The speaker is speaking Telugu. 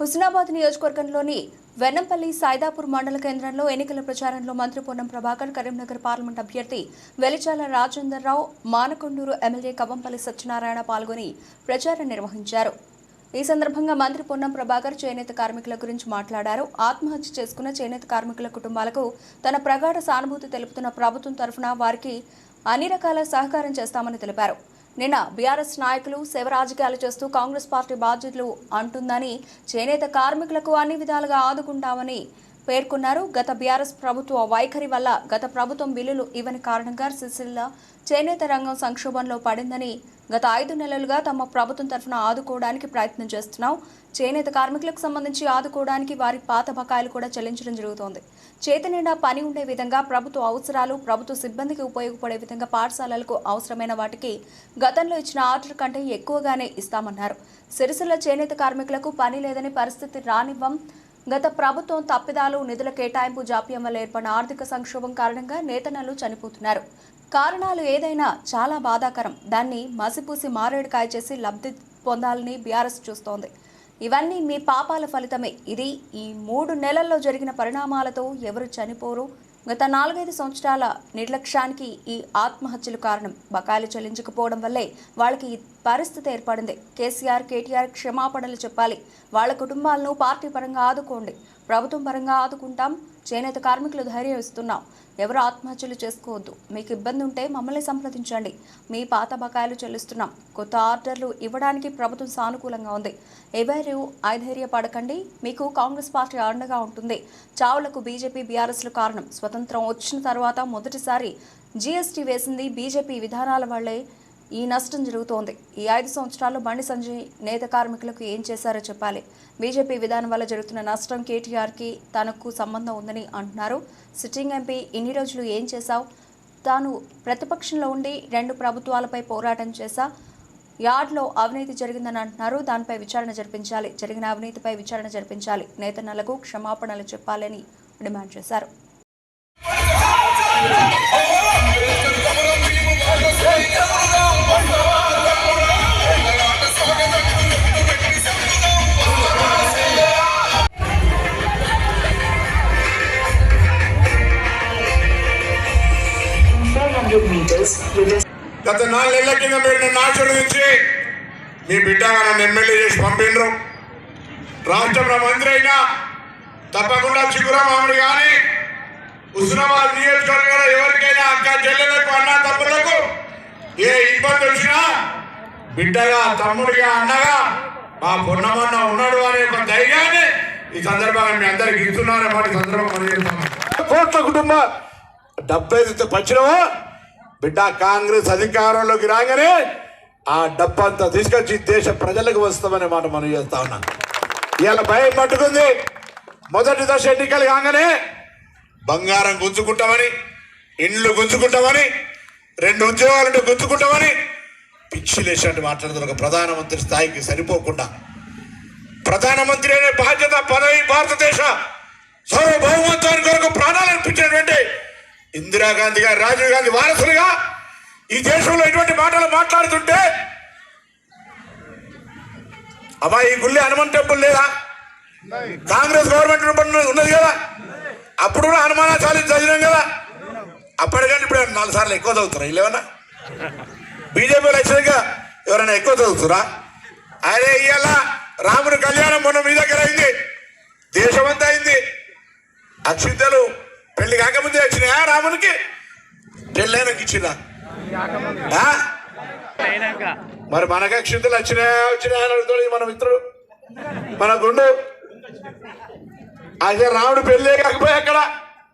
హుస్నాబాద్ నియోజకవర్గంలోని వెన్నంపల్లి సాయిదాపూర్ మండల కేంద్రంలో ఎన్నికల ప్రచారంలో మంత్రి పొన్నం ప్రభాకర్ కరీంనగర్ పార్లమెంట్ అభ్యర్థి వెలిచాల రాజేందర్ రావు మానకొండూరు ఎమ్మెల్యే కవంపల్లి సత్యనారాయణ పాల్గొని ప్రచారం నిర్వహించారు. ఈ సందర్భంగా మంత్రి పొన్నం ప్రభాకర్ చేనేత కార్మికుల గురించి మాట్లాడారు. ఆత్మహత్య చేసుకున్న చేనేత కార్మికుల కుటుంబాలకు తన ప్రగాఢ సానుభూతి తెలుపుతున్న ప్రభుత్వం తరఫున వారికి అన్ని రకాల సహకారం చేస్తామని తెలిపారు. నిన్న బీఆర్ఎస్ నాయకులు శివ రాజకీయాలు చేస్తూ కాంగ్రెస్ పార్టీ బాధ్యతలు అంటుందని చేనేత కార్మికులకు అన్ని విధాలుగా ఆదుకుంటామని పేర్కొన్నారు. గత బీఆర్ఎస్ ప్రభుత్వ వైఖరి వల్ల గత ప్రభుత్వం బిల్లులు ఇవ్వని కారణంగా సిరిసిల్ల చేనేత రంగం సంక్షోభంలో పడిందని గత ఐదు నెలలుగా తమ ప్రభుత్వం తరఫున ఆదుకోవడానికి ప్రయత్నం చేస్తున్నాం. చేనేత కార్మికులకు సంబంధించి ఆదుకోవడానికి వారి పాత బకాయిలు కూడా చెల్లించడం జరుగుతోంది. చేతి నిండా పని ఉండే విధంగా ప్రభుత్వ అవసరాలు ప్రభుత్వ సిబ్బందికి ఉపయోగపడే విధంగా పాఠశాలలకు అవసరమైన వాటికి గతంలో ఇచ్చిన ఆర్డర్ కంటే ఎక్కువగానే ఇస్తామన్నారు. సిరిసిల్ల చేనేత కార్మికులకు పని లేదని పరిస్థితి రానివ్వం గత ప్రభుత్వం తప్పిదాలు నిధుల కేటాయింపు జాప్యం వల్ల ఏర్పడిన ఆర్థిక సంక్షోభం కారణంగా నేతన్నలు చనిపోతున్నారు. కారణాలు ఏదైనా చాలా బాధాకరం. దాన్ని మసిపూసి మారేడుకాయ చేసి లబ్ధి పొందాలని బీఆర్ఎస్ చూస్తోంది. ఇవన్నీ మీ పాపాల ఫలితమే. ఇది ఈ మూడు నెలల్లో జరిగిన పరిణామాలతో ఎవరు చనిపోరు? గత నాలుగైదు సంవత్సరాల నిర్లక్ష్యానికి ఈ ఆత్మహత్యలు కారణం. బకాయిలు చెల్లించకపోవడం వల్లే వాళ్ళకి పరిస్థితి ఏర్పడింది. కేసీఆర్ కేటీఆర్ క్షమాపణలు చెప్పాలి. వాళ్ళ కుటుంబాలను పార్టీ పరంగా ఆదుకోండి. ప్రభుత్వం పరంగా ఆదుకుంటాం. చేనేత కార్మికులు ధైర్యం ఇస్తున్నాం. ఎవరు ఆత్మహత్యలు చేసుకోవద్దు. మీకు ఇబ్బంది ఉంటే మమ్మల్ని సంప్రదించండి. మీ పాత బకాయిలు చెల్లిస్తున్నాం. కొత్త ఆర్డర్లు ఇవ్వడానికి ప్రభుత్వం సానుకూలంగా ఉంది. ఎవరు ఐధైర్యపడకండి. మీకు కాంగ్రెస్ పార్టీ అండగా ఉంటుంది. చావులకు బీజేపీ బీఆర్ఎస్లు కారణం. స్వతంత్రం వచ్చిన తర్వాత మొదటిసారి జీఎస్టీ వేసింది బీజేపీ విధానాల వల్లే. ఈ నష్టం జరుగుతోంది. ఈ ఐదు సంవత్సరాల్లో బండి సంజయ్ నేత కార్మికులకు ఏం చేశారో చెప్పాలి. బీజేపీ విధానం వల్ల జరుగుతున్న నష్టం కేటీఆర్కి తనకు సంబంధం ఉందని అంటున్నారు. సిట్టింగ్ ఎంపీ ఇన్ని రోజులు ఏం చేశావు? తాను ప్రతిపక్షంలో ఉండి రెండు ప్రభుత్వాలపై పోరాటం చేశా. యార్డ్లో అవినీతి జరిగిందని అంటున్నారు. దానిపై విచారణ జరిపించాలి. జరిగిన అవినీతిపై విచారణ జరిపించాలి. నేతన్నలకు క్షమాపణలు చెప్పాలని డిమాండ్ చేశారు. Oh, గత నాలుగేళ్ళ కింద మీరు నన్ను ఆశీర్వదించి మీ బిడ్డగా నన్ను ఎమ్మెల్యే చేసి పంపిండ్రు. రాష్ట్రంలో మంత్రి అయినా తప్పకుండా చిగురామాముడు కానీ హుస్నాబాద్ నియోజకవర్గంలో ఎవరికైనా అక్క చెల్లెలకు ఏ ఇబ్బంది వచ్చినా బిడ్డగా తమ్ముడిగా అన్నగా మా పొన్నమన్న ఉన్నాడు అనే ఒక ధైర్యాన్ని ఈ సందర్భంగా మీ అందరికి ఇస్తున్నారని మాట సందర్భం కోట్ల కుటుంబ డబ్బు ఏదైతే పంచినావో బిడ్డ కాంగ్రెస్ అధికారంలోకి రాగానే ఆ డబ్బంతా తీసుకొచ్చి దేశ ప్రజలకు వస్తామనే మాట మనం చేస్తా ఉన్నాం. ఇవాళ భయం పట్టుకుంది. మొదటి దశ ఎన్నికలు కాగానే బంగారం గుంజుకుంటామని ఇండ్లు గుంజుకుంటామని రెండు ఉద్యోగాలుంటే గుర్తుకుంటామని పిచ్చి లేచినట్టు మాట్లాడుతున్న ఒక ప్రధానమంత్రి స్థాయికి సరిపోకుండా. ప్రధానమంత్రి అనే బాధ్యత పదవి భారతదేశ సార్వభౌమత్వానికి కొరకు ప్రాణాలు అర్పించినటువంటి ఇందిరాగాంధీ గారు రాజీవ్ గాంధీ వారసులుగా ఈ దేశంలో ఇటువంటి మాటలు మాట్లాడుతుంటే అమ్మా ఈ గుళ్ళి హనుమాన్ టెంపుల్ లేదా? కాంగ్రెస్ గవర్నమెంట్ ఉన్నది కదా? అప్పుడు కూడా హనుమానాచార్య చదివినాం కదా? అప్పటికంటే ఇప్పుడు నాలుగు సార్లు ఎక్కువ చదువుతారా ఇల్లేమన్నా? బీజేపీలో వచ్చినాక ఎవరైనా ఎక్కువ చదువుతురా అదే ఇవాళ రాముని కళ్యాణం మొన్న మీ దగ్గర అయింది. దేశమంతా అయింది. అక్షింతలు పెళ్ళి కాకముందే వచ్చినాయా రామునికి? పెళ్ళైనకి ఇచ్చిందా ఆ? మరి మనకు అక్షింతలు వచ్చినాయా వచ్చినాయా అని అడుగుతాడు మన మిత్రుడు. మన గుండు. అదే రాముడు పెళ్ళే కాకపోయా అక్కడ